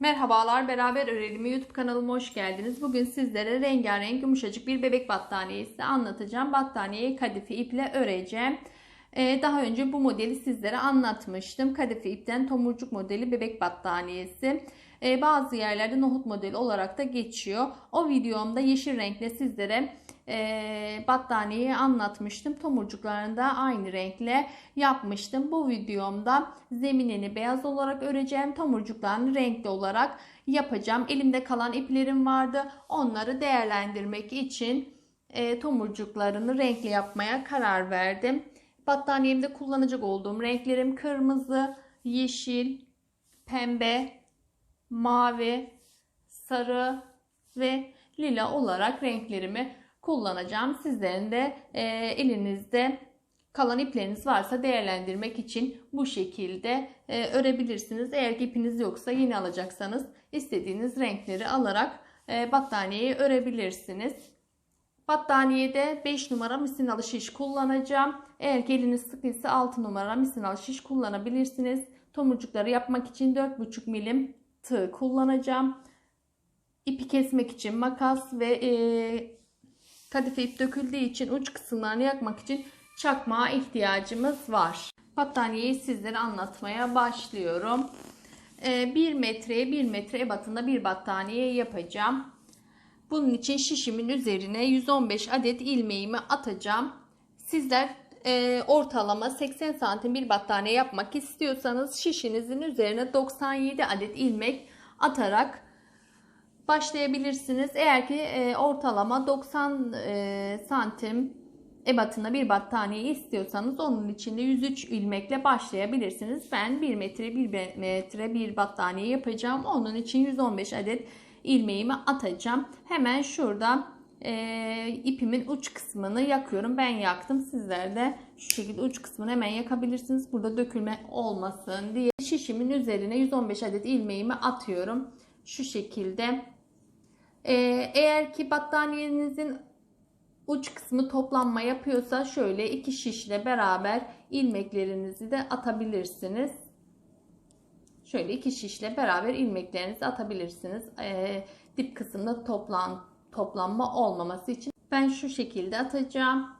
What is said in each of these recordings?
Merhabalar, Beraber Örelim YouTube kanalıma hoş geldiniz. Bugün sizlere rengarenk yumuşacık bir bebek battaniyesi anlatacağım. Battaniyeyi kadife iple öreceğim. Ee, daha önce bu modeli sizlere anlatmıştım. Kadife ipten tomurcuk modeli bebek battaniyesi. Ee, bazı yerlerde nohut modeli olarak da geçiyor. O videomda yeşil renkle sizlere e, battaniyeyi anlatmıştım. Tomurcuklarını da aynı renkle yapmıştım. Bu videomda zeminini beyaz olarak öreceğim. Tomurcuklarını renkli olarak yapacağım. Elimde kalan iplerim vardı. Onları değerlendirmek için e, tomurcuklarını renkli yapmaya karar verdim. Battaniyemde kullanacak olduğum renklerim kırmızı, yeşil, pembe, mavi, sarı ve lila olarak renklerimi kullanacağım. Sizlerin de e, elinizde kalan ipleriniz varsa değerlendirmek için bu şekilde e, örebilirsiniz. Eğer ipiniz yoksa yine alacaksanız istediğiniz renkleri alarak e, battaniyeyi örebilirsiniz. Battaniyede 5 numara misinalı şiş kullanacağım. Eğer ki eliniz sıkıysa 6 numara misinalı şiş kullanabilirsiniz. Tomurcukları yapmak için 4,5 milim tığ kullanacağım. İpi kesmek için makas ve e, kadife ip döküldüğü için uç kısımlarını yakmak için çakmağa ihtiyacımız var. Battaniyeyi sizlere anlatmaya başlıyorum. 1 metreye 1 metre ebatında bir battaniye yapacağım. Bunun için şişimin üzerine 115 adet ilmeğimi atacağım. Sizler e, ortalama 80 santim bir battaniye yapmak istiyorsanız şişinizin üzerine 97 adet ilmek atarak başlayabilirsiniz. Eğer ki e, ortalama 90 e, santim ebatında bir battaniye istiyorsanız onun içinde 103 ilmekle başlayabilirsiniz. Ben 1 metre 1 metre bir battaniye yapacağım. Onun için 115 adet ilmeğimi atacağım. Hemen şurada e, ipimin uç kısmını yakıyorum. Ben yaktım. Sizler de şu şekilde uç kısmını hemen yakabilirsiniz. Burada dökülme olmasın diye şişimin üzerine 115 adet ilmeğimi atıyorum. Şu şekilde. E, eğer ki battaniyenizin uç kısmı toplanma yapıyorsa şöyle iki şişle beraber ilmeklerinizi de atabilirsiniz. Şöyle iki şişle beraber ilmeklerinizi atabilirsiniz. E, dip kısımda toplan toplanma olmaması için ben şu şekilde atacağım.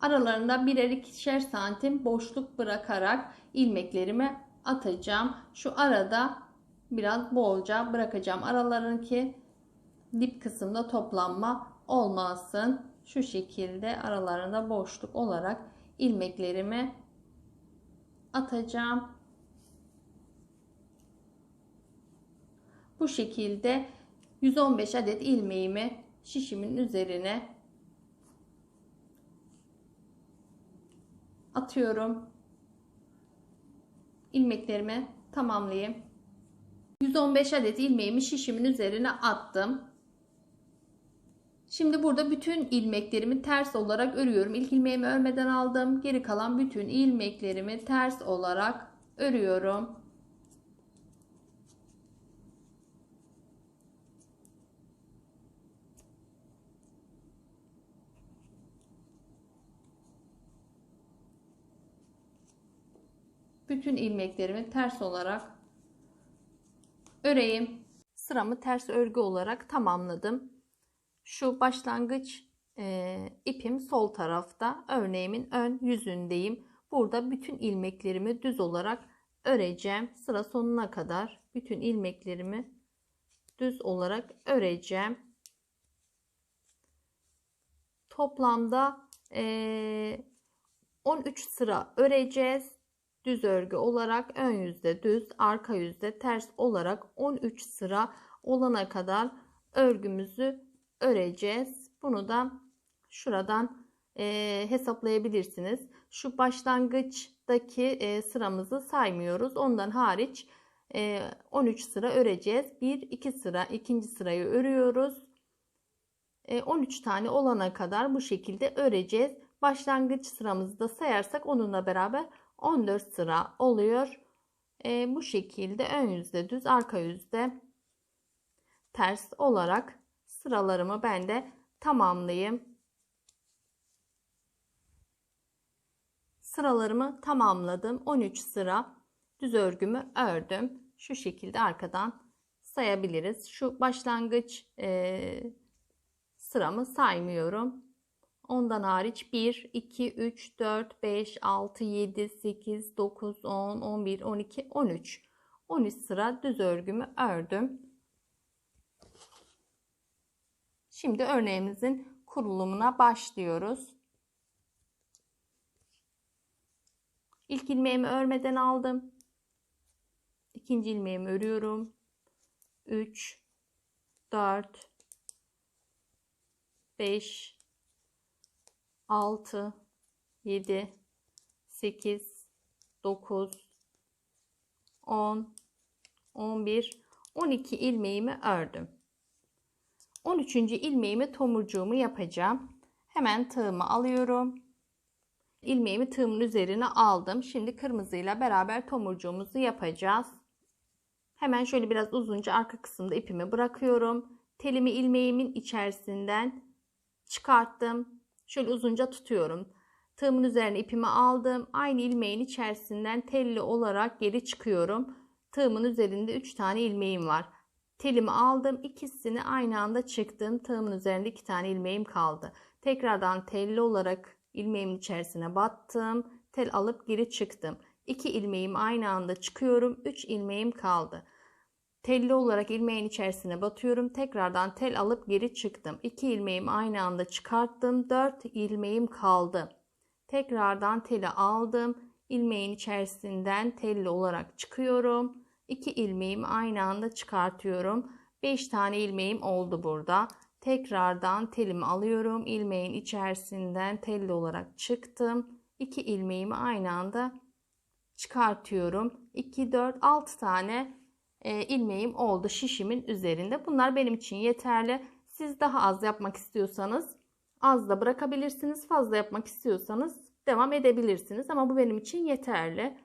Aralarında birer ikişer santim boşluk bırakarak ilmeklerimi atacağım. Şu arada biraz bolca bırakacağım aralarını ki dip kısımda toplanma olmasın. Şu şekilde aralarında boşluk olarak ilmeklerimi atacağım. Bu şekilde 115 adet ilmeğimi şişimin üzerine atıyorum. İlmeklerimi tamamlayayım. 115 adet ilmeğimi şişimin üzerine attım. Şimdi burada bütün ilmeklerimi ters olarak örüyorum. İlk ilmeğimi örmeden aldım. Geri kalan bütün ilmeklerimi ters olarak örüyorum. bütün ilmeklerimi ters olarak öreyim. Sıramı ters örgü olarak tamamladım. Şu başlangıç e, ipim sol tarafta. Örneğimin ön yüzündeyim. Burada bütün ilmeklerimi düz olarak öreceğim. Sıra sonuna kadar bütün ilmeklerimi düz olarak öreceğim. Toplamda e, 13 sıra öreceğiz düz örgü olarak ön yüzde düz, arka yüzde ters olarak 13 sıra olana kadar örgümüzü öreceğiz. Bunu da şuradan e, hesaplayabilirsiniz. Şu başlangıçtaki e, sıramızı saymıyoruz. Ondan hariç e, 13 sıra öreceğiz. 1 2 sıra ikinci sırayı örüyoruz. E, 13 tane olana kadar bu şekilde öreceğiz. Başlangıç sıramızı da sayarsak onunla beraber 14 sıra oluyor. E, bu şekilde ön yüzde düz arka yüzde ters olarak sıralarımı ben de tamamlayayım. Sıralarımı tamamladım. 13 sıra düz örgümü ördüm. Şu şekilde arkadan sayabiliriz. Şu başlangıç e, sıramı saymıyorum. Ondan hariç 1, 2, 3, 4, 5, 6, 7, 8, 9, 10, 11, 12, 13. 13 sıra düz örgümü ördüm. Şimdi örneğimizin kurulumuna başlıyoruz. İlk ilmeğimi örmeden aldım. İkinci ilmeğimi örüyorum. 3 4 5 6 7 8 9 10 11 12 ilmeğimi ördüm. 13. ilmeğimi tomurcuğumu yapacağım. Hemen tığımı alıyorum. İlmeğimi tığımın üzerine aldım. Şimdi kırmızıyla beraber tomurcuğumuzu yapacağız. Hemen şöyle biraz uzunca arka kısımda ipimi bırakıyorum. Telimi ilmeğimin içerisinden çıkarttım. Şöyle uzunca tutuyorum. Tığımın üzerine ipimi aldım. Aynı ilmeğin içerisinden telli olarak geri çıkıyorum. Tığımın üzerinde 3 tane ilmeğim var. Telimi aldım. ikisini aynı anda çıktım. Tığımın üzerinde 2 tane ilmeğim kaldı. Tekrardan telli olarak ilmeğimin içerisine battım. Tel alıp geri çıktım. 2 ilmeğim aynı anda çıkıyorum. 3 ilmeğim kaldı. Telli olarak ilmeğin içerisine batıyorum. Tekrardan tel alıp geri çıktım. 2 ilmeğim aynı anda çıkarttım. 4 ilmeğim kaldı. Tekrardan teli aldım. İlmeğin içerisinden telli olarak çıkıyorum. 2 ilmeğimi aynı anda çıkartıyorum. 5 tane ilmeğim oldu burada. Tekrardan telimi alıyorum. İlmeğin içerisinden telli olarak çıktım. 2 ilmeğimi aynı anda çıkartıyorum. 2 4 6 tane e, ilmeğim oldu şişimin üzerinde. Bunlar benim için yeterli. Siz daha az yapmak istiyorsanız az da bırakabilirsiniz. Fazla yapmak istiyorsanız devam edebilirsiniz. Ama bu benim için yeterli.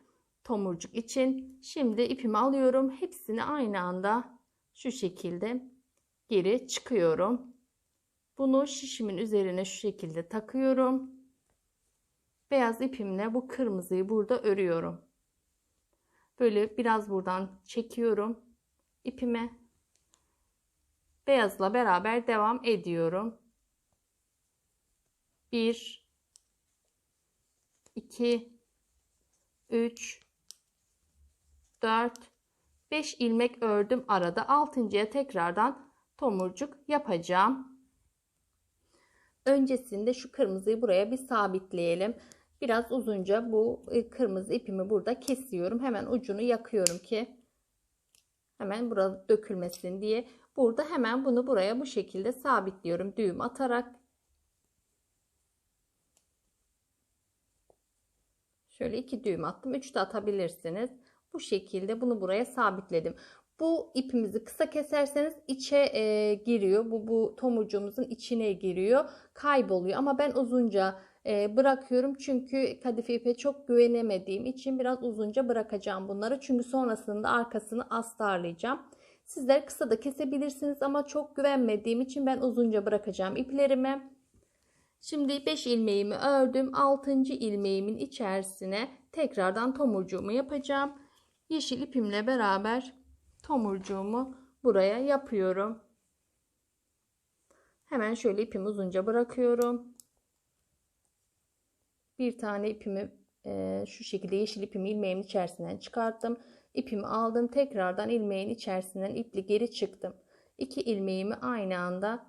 Tomurcuk için. Şimdi ipimi alıyorum. Hepsini aynı anda şu şekilde geri çıkıyorum. Bunu şişimin üzerine şu şekilde takıyorum. Beyaz ipimle bu kırmızıyı burada örüyorum. Böyle biraz buradan çekiyorum ipime. Beyazla beraber devam ediyorum. 1 2 3 4 5 ilmek ördüm arada. Altıncıya tekrardan tomurcuk yapacağım. Öncesinde şu kırmızıyı buraya bir sabitleyelim. Biraz uzunca bu e, kırmızı ipimi burada kesiyorum. Hemen ucunu yakıyorum ki hemen burada dökülmesin diye. Burada hemen bunu buraya bu şekilde sabitliyorum düğüm atarak. Şöyle iki düğüm attım. Üç de atabilirsiniz. Bu şekilde bunu buraya sabitledim. Bu ipimizi kısa keserseniz içe e, giriyor. Bu bu tomurcuğumuzun içine giriyor. Kayboluyor. Ama ben uzunca e, bırakıyorum. Çünkü kadife ipe çok güvenemediğim için biraz uzunca bırakacağım bunları. Çünkü sonrasında arkasını astarlayacağım. Sizler kısa da kesebilirsiniz ama çok güvenmediğim için ben uzunca bırakacağım iplerimi. Şimdi 5 ilmeğimi ördüm. 6. ilmeğimin içerisine tekrardan tomurcuğumu yapacağım. Yeşil ipimle beraber tomurcuğumu buraya yapıyorum. Hemen şöyle ipimi uzunca bırakıyorum. Bir tane ipimi e, şu şekilde yeşil ipimi ilmeğimin içerisinden çıkarttım. İpimi aldım. Tekrardan ilmeğin içerisinden ipli geri çıktım. İki ilmeğimi aynı anda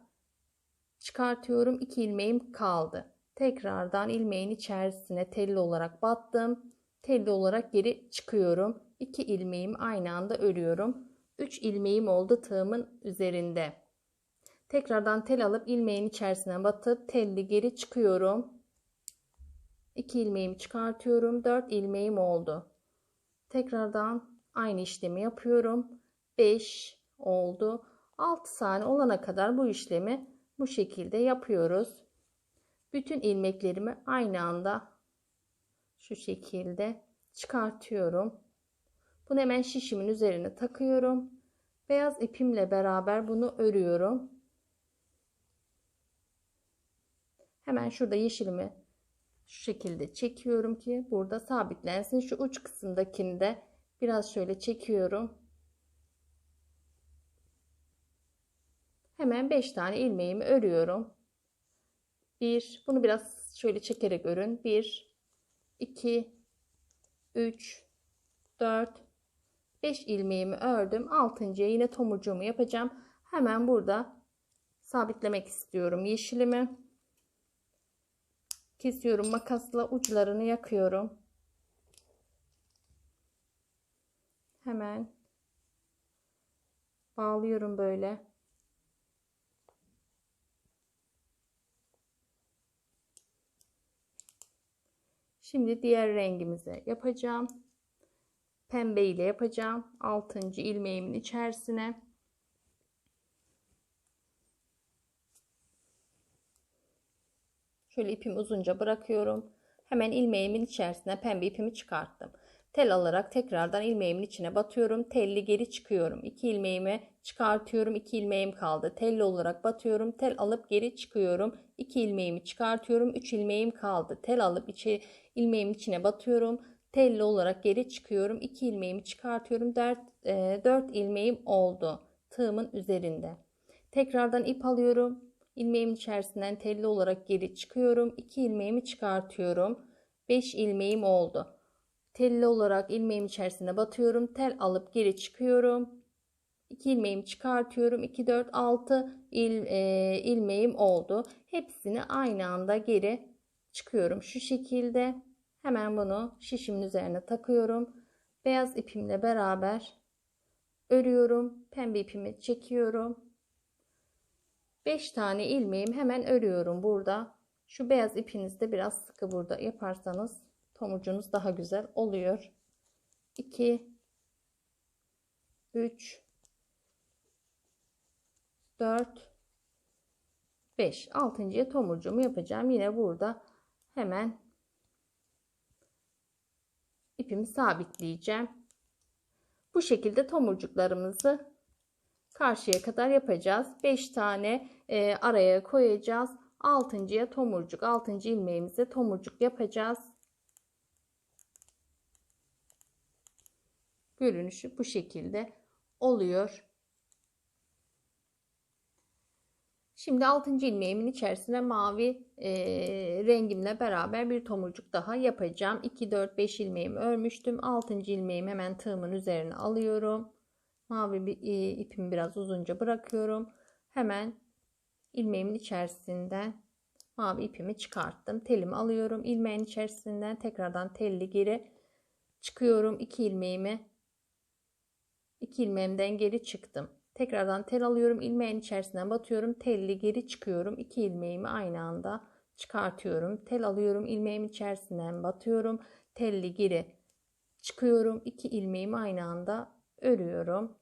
çıkartıyorum. İki ilmeğim kaldı. Tekrardan ilmeğin içerisine telli olarak battım. Telli olarak geri çıkıyorum. İki ilmeğim aynı anda örüyorum. 3 ilmeğim oldu tığımın üzerinde. Tekrardan tel alıp ilmeğin içerisine batıp telli geri çıkıyorum. 2 ilmeğimi çıkartıyorum. 4 ilmeğim oldu. Tekrardan aynı işlemi yapıyorum. 5 oldu. 6 tane olana kadar bu işlemi bu şekilde yapıyoruz. Bütün ilmeklerimi aynı anda şu şekilde çıkartıyorum. Bunu hemen şişimin üzerine takıyorum. Beyaz ipimle beraber bunu örüyorum. Hemen şurada yeşilimi şu şekilde çekiyorum ki burada sabitlensin. Şu uç kısımdakini de Biraz şöyle çekiyorum. Hemen 5 tane ilmeğimi örüyorum. 1 bunu biraz şöyle çekerek örün. 1 2 3 4 5 ilmeğimi ördüm. 6.ya yine tomurcuğumu yapacağım. Hemen burada sabitlemek istiyorum yeşilimi. Kesiyorum makasla uçlarını yakıyorum. Hemen bağlıyorum böyle. Şimdi diğer rengimize yapacağım. Pembe ile yapacağım. 6. ilmeğimin içerisine şöyle ipimi uzunca bırakıyorum. Hemen ilmeğimin içerisine pembe ipimi çıkarttım. Tel alarak tekrardan ilmeğimin içine batıyorum. Telli geri çıkıyorum. 2 ilmeğimi çıkartıyorum. 2 ilmeğim kaldı. Telli olarak batıyorum. Tel alıp geri çıkıyorum. 2 ilmeğimi çıkartıyorum. 3 ilmeğim kaldı. Tel alıp içi ilmeğimin içine batıyorum. Telli olarak geri çıkıyorum. 2 ilmeğimi çıkartıyorum. 4, e, 4 ilmeğim oldu. Tığımın üzerinde. Tekrardan ip alıyorum. İlmeğimin içerisinden telli olarak geri çıkıyorum. 2 ilmeğimi çıkartıyorum. 5 ilmeğim oldu telli olarak ilmeğim içerisine batıyorum. Tel alıp geri çıkıyorum. 2 ilmeğimi çıkartıyorum. 2 4 6 il, e, ilmeğim oldu. Hepsini aynı anda geri çıkıyorum. Şu şekilde hemen bunu şişimin üzerine takıyorum. Beyaz ipimle beraber örüyorum. Pembe ipimi çekiyorum. 5 tane ilmeğim hemen örüyorum burada. Şu beyaz ipinizde biraz sıkı burada yaparsanız tomurcunuz daha güzel oluyor. 2 3 4 5 altıncıya tomurcuğumu yapacağım. Yine burada hemen ipimi sabitleyeceğim. Bu şekilde tomurcuklarımızı karşıya kadar yapacağız. 5 tane e, araya koyacağız. Altıncıya tomurcuk, altıncı ilmeğimize tomurcuk yapacağız. görünüşü bu şekilde oluyor. Şimdi 6. ilmeğimin içerisine mavi e, rengimle beraber bir tomurcuk daha yapacağım. 2, 4, 5 ilmeğimi örmüştüm. 6. ilmeğimi hemen tığımın üzerine alıyorum. Mavi bir e, ipimi biraz uzunca bırakıyorum. Hemen ilmeğimin içerisinden mavi ipimi çıkarttım. Telimi alıyorum. İlmeğin içerisinden tekrardan telli geri çıkıyorum. 2 ilmeğimi 2 ilmeğimden geri çıktım. Tekrardan tel alıyorum. ilmeğin içerisinden batıyorum. Telli geri çıkıyorum. 2 ilmeğimi aynı anda çıkartıyorum. Tel alıyorum. ilmeğim içerisinden batıyorum. Telli geri çıkıyorum. 2 ilmeğimi aynı anda örüyorum.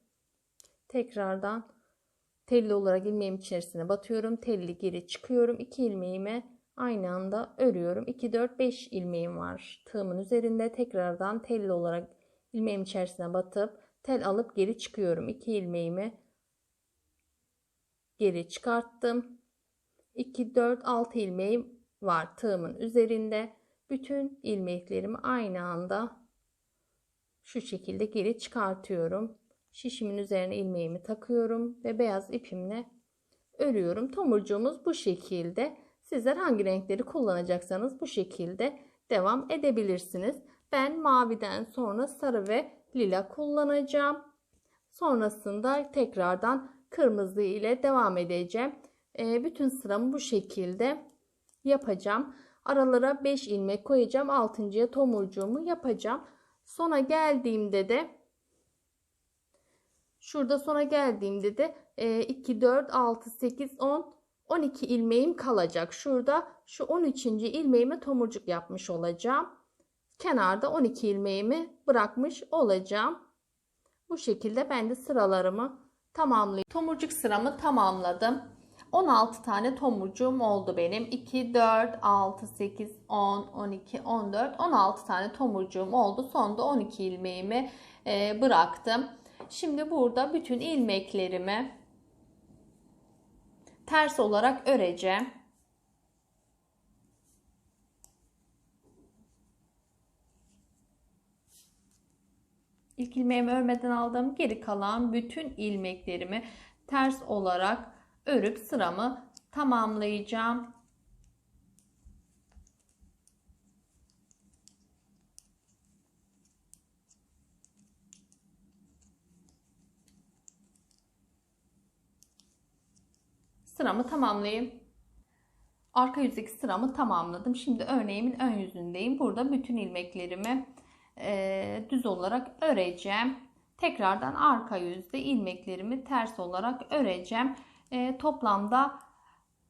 Tekrardan telli olarak ilmeğim içerisine batıyorum. Telli geri çıkıyorum. 2 ilmeğimi aynı anda örüyorum. 2 4 5 ilmeğim var. Tığımın üzerinde tekrardan telli olarak ilmeğim içerisine batıp tel alıp geri çıkıyorum. 2 ilmeğimi geri çıkarttım. 2 4 6 ilmeğim var tığımın üzerinde. Bütün ilmeklerimi aynı anda şu şekilde geri çıkartıyorum. Şişimin üzerine ilmeğimi takıyorum ve beyaz ipimle örüyorum. Tomurcuğumuz bu şekilde. Sizler hangi renkleri kullanacaksanız bu şekilde devam edebilirsiniz. Ben maviden sonra sarı ve lila kullanacağım. Sonrasında tekrardan kırmızı ile devam edeceğim. E, bütün sıramı bu şekilde yapacağım. Aralara 5 ilmek koyacağım. 6.ya tomurcuğumu yapacağım. Sona geldiğimde de şurada sona geldiğimde de 2 4 6 8 10 12 ilmeğim kalacak. Şurada şu 13. ilmeğime tomurcuk yapmış olacağım kenarda 12 ilmeğimi bırakmış olacağım. Bu şekilde ben de sıralarımı tamamlıyorum. Tomurcuk sıramı tamamladım. 16 tane tomurcuğum oldu benim. 2, 4, 6, 8, 10, 12, 14, 16 tane tomurcuğum oldu. Sonda 12 ilmeğimi e, bıraktım. Şimdi burada bütün ilmeklerimi ters olarak öreceğim. İlk ilmeğimi örmeden aldım. Geri kalan bütün ilmeklerimi ters olarak örüp sıramı tamamlayacağım. Sıramı tamamlayayım. Arka yüzdeki sıramı tamamladım. Şimdi örneğimin ön yüzündeyim. Burada bütün ilmeklerimi e, düz olarak öreceğim. Tekrardan arka yüzde ilmeklerimi ters olarak öreceğim. E, toplamda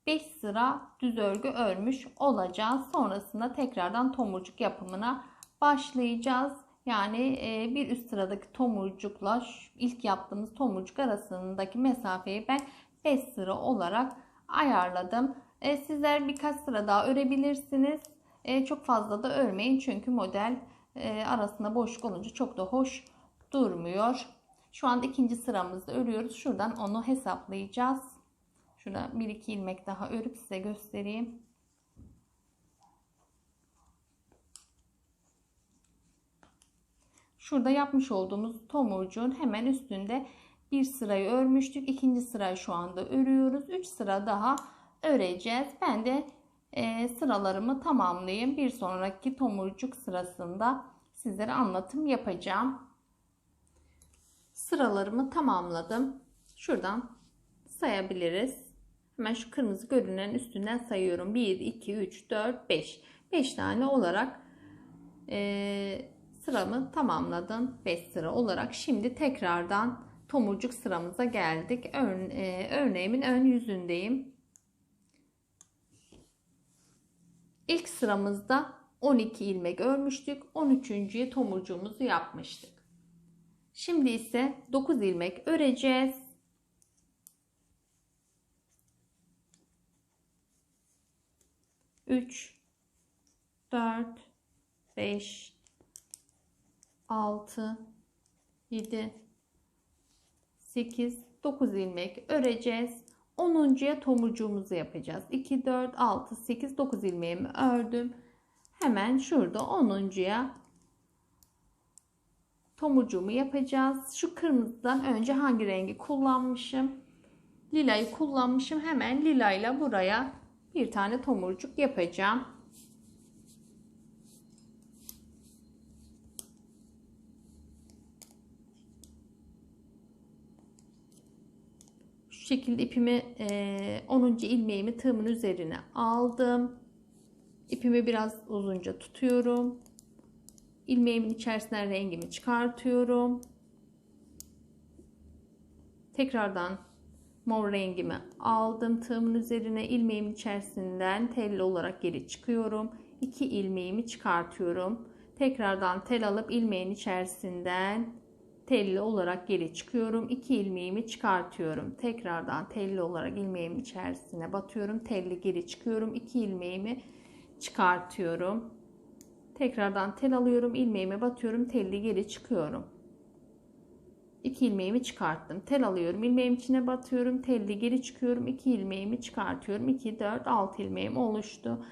5 sıra düz örgü örmüş olacağız. Sonrasında tekrardan tomurcuk yapımına başlayacağız. Yani e, bir üst sıradaki tomurcukla ilk yaptığımız tomurcuk arasındaki mesafeyi ben 5 sıra olarak ayarladım. E, sizler birkaç sıra daha örebilirsiniz. E, çok fazla da örmeyin çünkü model e, arasında boşluk olunca çok da hoş durmuyor. Şu anda ikinci sıramızda örüyoruz. Şuradan onu hesaplayacağız. Şurada bir iki ilmek daha örüp size göstereyim. Şurada yapmış olduğumuz tomurcuğun hemen üstünde bir sırayı örmüştük. İkinci sırayı şu anda örüyoruz. 3 sıra daha öreceğiz. Ben de e, sıralarımı tamamlayayım. Bir sonraki tomurcuk sırasında sizlere anlatım yapacağım. Sıralarımı tamamladım. Şuradan sayabiliriz. Hemen şu kırmızı görünen üstünden sayıyorum. 1, 2, 3, 4, 5. 5 tane olarak e, sıramı tamamladım. 5 sıra olarak. Şimdi tekrardan tomurcuk sıramıza geldik. Ör, e, örneğimin ön yüzündeyim. İlk sıramızda 12 ilmek örmüştük. 13.ye tomurcuğumuzu yapmıştık. Şimdi ise 9 ilmek öreceğiz. Üç, dört, beş, altı, yedi, sekiz, dokuz ilmek öreceğiz. 10.ya tomurcuğumuzu yapacağız. 2, 4, 6, 8, 9 ilmeğimi ördüm. Hemen şurada 10.ya tomurcuğumu yapacağız. Şu kırmızıdan önce hangi rengi kullanmışım? Lilayı kullanmışım. Hemen lilayla buraya bir tane tomurcuk yapacağım. Şekilde ipimi 10. ilmeğimi tığımın üzerine aldım. İpimi biraz uzunca tutuyorum. İlmeğimin içerisinden rengimi çıkartıyorum. Tekrardan mor rengimi aldım. Tığımın üzerine ilmeğimin içerisinden telli olarak geri çıkıyorum. 2 ilmeğimi çıkartıyorum. Tekrardan tel alıp ilmeğin içerisinden telli olarak geri çıkıyorum. 2 ilmeğimi çıkartıyorum. Tekrardan telli olarak ilmeğimin içerisine batıyorum. Telli geri çıkıyorum. 2 ilmeğimi çıkartıyorum. Tekrardan tel alıyorum. ilmeğime batıyorum. Telli geri çıkıyorum. 2 ilmeğimi çıkarttım. Tel alıyorum. ilmeğim içine batıyorum. Telli geri çıkıyorum. 2 ilmeğimi çıkartıyorum. 2, 4, 6 ilmeğim oluştu.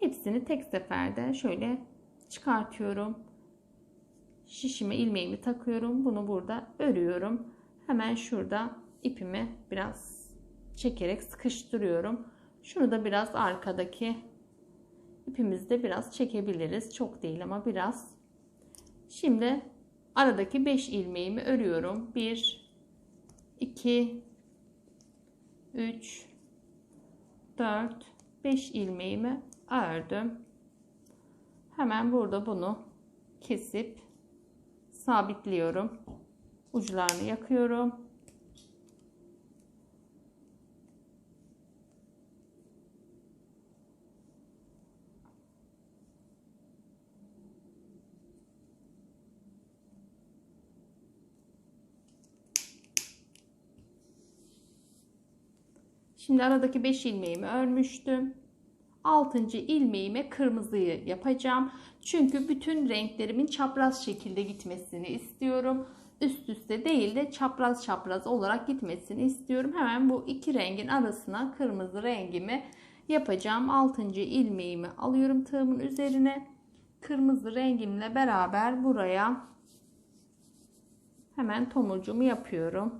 Hepsini tek seferde şöyle çıkartıyorum. Şişime ilmeğimi takıyorum. Bunu burada örüyorum. Hemen şurada ipimi biraz çekerek sıkıştırıyorum. Şunu da biraz arkadaki ipimizde biraz çekebiliriz. Çok değil ama biraz. Şimdi aradaki 5 ilmeğimi örüyorum. 1 2 3 4 5 ilmeğimi ördüm. Hemen burada bunu kesip sabitliyorum. Uçlarını yakıyorum. Şimdi aradaki 5 ilmeğimi örmüştüm. 6. ilmeğime kırmızıyı yapacağım. Çünkü bütün renklerimin çapraz şekilde gitmesini istiyorum. Üst üste değil de çapraz çapraz olarak gitmesini istiyorum. Hemen bu iki rengin arasına kırmızı rengimi yapacağım. 6. ilmeğimi alıyorum tığımın üzerine. Kırmızı rengimle beraber buraya Hemen tomurcuğumu yapıyorum.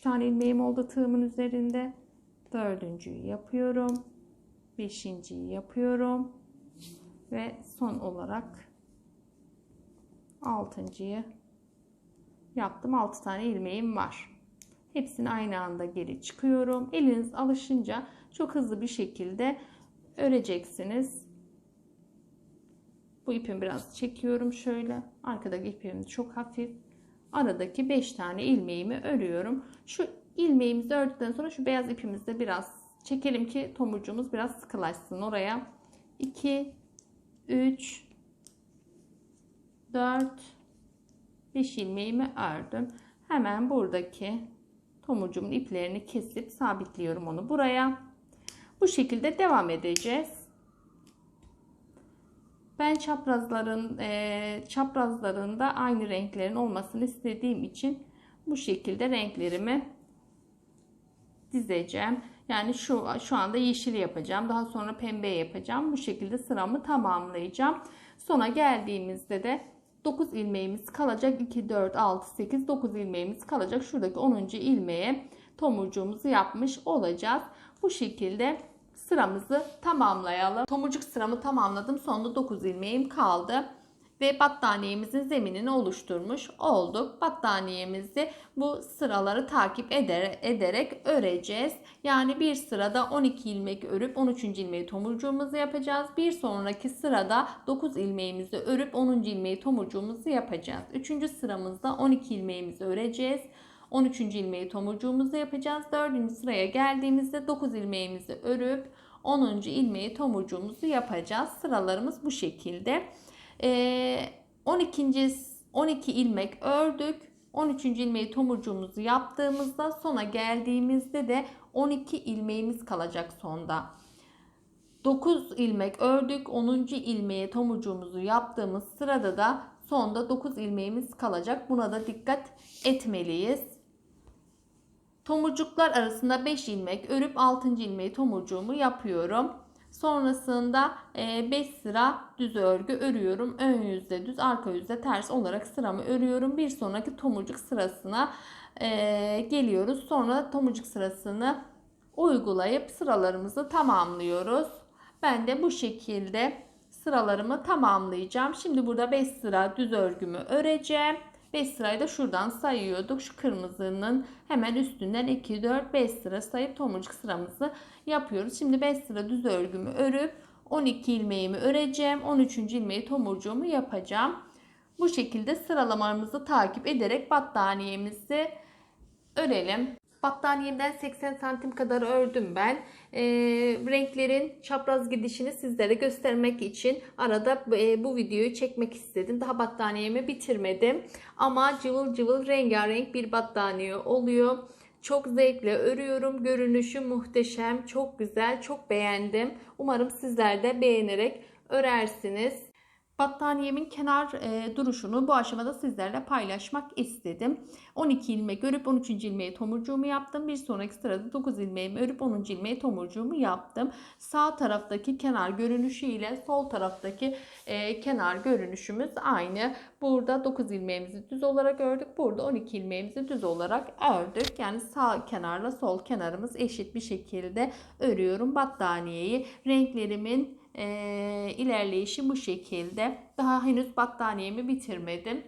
Üç tane ilmeğim oldu tığımın üzerinde. Dördüncüyü yapıyorum. Beşinciyi yapıyorum. Ve son olarak altıncıyı yaptım. 6 tane ilmeğim var. Hepsini aynı anda geri çıkıyorum. Eliniz alışınca çok hızlı bir şekilde öreceksiniz. Bu ipimi biraz çekiyorum şöyle. Arkadaki ipim çok hafif. Aradaki 5 tane ilmeğimi örüyorum. Şu ilmeğimizi ördükten sonra şu beyaz ipimizi de biraz çekelim ki tomurcuğumuz biraz sıkılaşsın oraya. 2 3 4 5 ilmeğimi ördüm. Hemen buradaki tomurcuğumun iplerini kesip sabitliyorum onu buraya. Bu şekilde devam edeceğiz. Ben çaprazların e, çaprazlarında aynı renklerin olmasını istediğim için bu şekilde renklerimi dizeceğim. Yani şu şu anda yeşil yapacağım. Daha sonra pembe yapacağım. Bu şekilde sıramı tamamlayacağım. Sona geldiğimizde de 9 ilmeğimiz kalacak. 2, 4, 6, 8, 9 ilmeğimiz kalacak. Şuradaki 10. ilmeğe tomurcuğumuzu yapmış olacağız. Bu şekilde sıramızı tamamlayalım. Tomurcuk sıramı tamamladım. Sonunda 9 ilmeğim kaldı. Ve battaniyemizin zeminini oluşturmuş olduk. Battaniyemizi bu sıraları takip eder, ederek öreceğiz. Yani bir sırada 12 ilmek örüp 13. ilmeği tomurcuğumuzu yapacağız. Bir sonraki sırada 9 ilmeğimizi örüp 10. ilmeği tomurcuğumuzu yapacağız. 3. sıramızda 12 ilmeğimizi öreceğiz. 13. ilmeği tomurcuğumuzu yapacağız. 4. sıraya geldiğimizde 9 ilmeğimizi örüp 10. ilmeği tomurcuğumuzu yapacağız. Sıralarımız bu şekilde. Ee, 12. 12 ilmek ördük. 13. ilmeği tomurcuğumuzu yaptığımızda sona geldiğimizde de 12 ilmeğimiz kalacak sonda. 9 ilmek ördük. 10. ilmeğe tomurcuğumuzu yaptığımız sırada da sonda 9 ilmeğimiz kalacak. Buna da dikkat etmeliyiz. Tomurcuklar arasında 5 ilmek örüp 6. ilmeği tomurcuğumu yapıyorum. Sonrasında 5 sıra düz örgü örüyorum. Ön yüzde düz, arka yüzde ters olarak sıramı örüyorum. Bir sonraki tomurcuk sırasına geliyoruz. Sonra tomurcuk sırasını uygulayıp sıralarımızı tamamlıyoruz. Ben de bu şekilde sıralarımı tamamlayacağım. Şimdi burada 5 sıra düz örgümü öreceğim. 5 sırayı da şuradan sayıyorduk. Şu kırmızının hemen üstünden 2, 4, 5 sıra sayıp tomurcuk sıramızı yapıyoruz. Şimdi 5 sıra düz örgümü örüp 12 ilmeğimi öreceğim. 13. ilmeği tomurcuğumu yapacağım. Bu şekilde sıralamamızı takip ederek battaniyemizi örelim. Battaniyemden 80 santim kadar ördüm ben. E, renklerin çapraz gidişini sizlere göstermek için arada e, bu videoyu çekmek istedim. Daha battaniyemi bitirmedim. Ama cıvıl cıvıl rengarenk bir battaniye oluyor. Çok zevkle örüyorum. Görünüşü muhteşem, çok güzel, çok beğendim. Umarım sizler de beğenerek örersiniz. Battaniyemin kenar e, duruşunu bu aşamada sizlerle paylaşmak istedim. 12 ilmek örüp 13. ilmeği tomurcuğumu yaptım. Bir sonraki sırada 9 ilmeğimi örüp 10. ilmeği tomurcuğumu yaptım. Sağ taraftaki kenar görünüşü ile sol taraftaki e, kenar görünüşümüz aynı. Burada 9 ilmeğimizi düz olarak ördük. Burada 12 ilmeğimizi düz olarak ördük. Yani sağ kenarla sol kenarımız eşit bir şekilde örüyorum battaniyeyi. Renklerimin e, ilerleyişi bu şekilde. Daha henüz battaniyemi bitirmedim.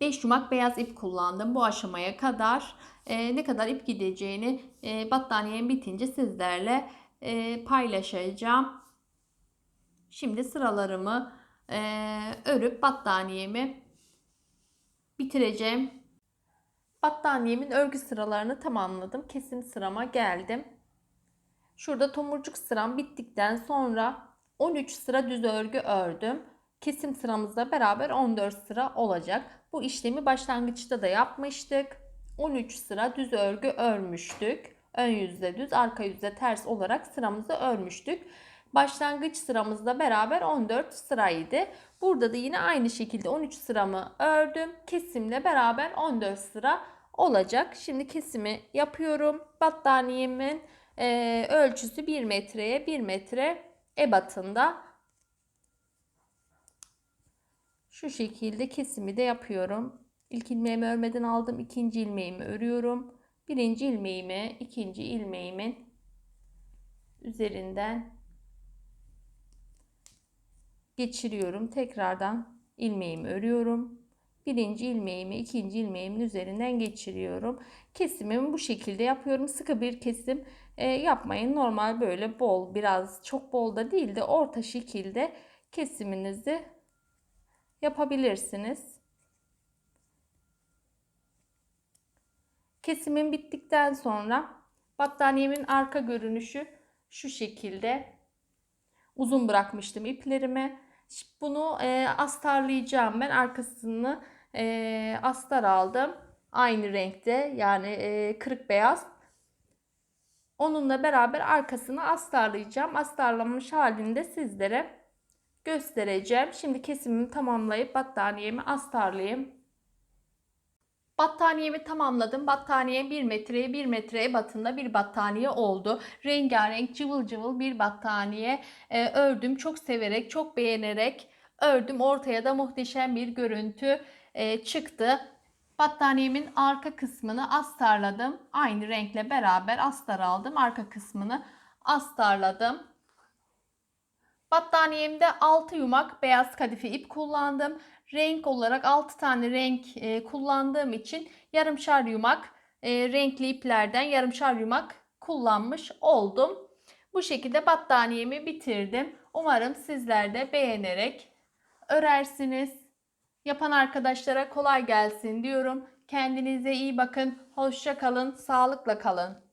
5 yumak beyaz ip kullandım bu aşamaya kadar. E, ne kadar ip gideceğini e, battaniyem bitince sizlerle e, paylaşacağım. Şimdi sıralarımı e, örüp battaniyemi bitireceğim. Battaniyemin örgü sıralarını tamamladım. Kesim sırama geldim. Şurada tomurcuk sıram bittikten sonra 13 sıra düz örgü ördüm. Kesim sıramızla beraber 14 sıra olacak. Bu işlemi başlangıçta da yapmıştık. 13 sıra düz örgü örmüştük. Ön yüzde düz, arka yüzde ters olarak sıramızı örmüştük. Başlangıç sıramızla beraber 14 sıraydı. Burada da yine aynı şekilde 13 sıramı ördüm. Kesimle beraber 14 sıra olacak. Şimdi kesimi yapıyorum. Battaniyemin e, ölçüsü 1 metreye 1 metre ebatında. Şu şekilde kesimi de yapıyorum. İlk ilmeğimi örmeden aldım. ikinci ilmeğimi örüyorum. Birinci ilmeğimi ikinci ilmeğimin üzerinden geçiriyorum. Tekrardan ilmeğimi örüyorum. Birinci ilmeğimi ikinci ilmeğimin üzerinden geçiriyorum. Kesimimi bu şekilde yapıyorum. Sıkı bir kesim e, yapmayın. Normal böyle bol biraz çok bol da değil de orta şekilde kesiminizi yapabilirsiniz. Kesimim bittikten sonra battaniyemin arka görünüşü şu şekilde uzun bırakmıştım iplerimi. Bunu e, astarlayacağım. Ben arkasını e, astar aldım. Aynı renkte yani e, kırık beyaz. Onunla beraber arkasını astarlayacağım. Astarlanmış halinde sizlere göstereceğim. Şimdi kesimimi tamamlayıp battaniyemi astarlayayım Battaniyemi tamamladım. Battaniye 1 metreye 1 metre ebatında bir battaniye oldu. Rengarenk cıvıl cıvıl bir battaniye e, ördüm. Çok severek, çok beğenerek ördüm. Ortaya da muhteşem bir görüntü e, çıktı. Battaniyemin arka kısmını astarladım. Aynı renkle beraber astar aldım. Arka kısmını astarladım. Battaniyemde 6 yumak beyaz kadife ip kullandım. Renk olarak 6 tane renk e, kullandığım için yarımşar yumak e, renkli iplerden yarımşar yumak kullanmış oldum. Bu şekilde battaniyemi bitirdim. Umarım sizler de beğenerek örersiniz. Yapan arkadaşlara kolay gelsin diyorum. Kendinize iyi bakın. Hoşça kalın. Sağlıkla kalın.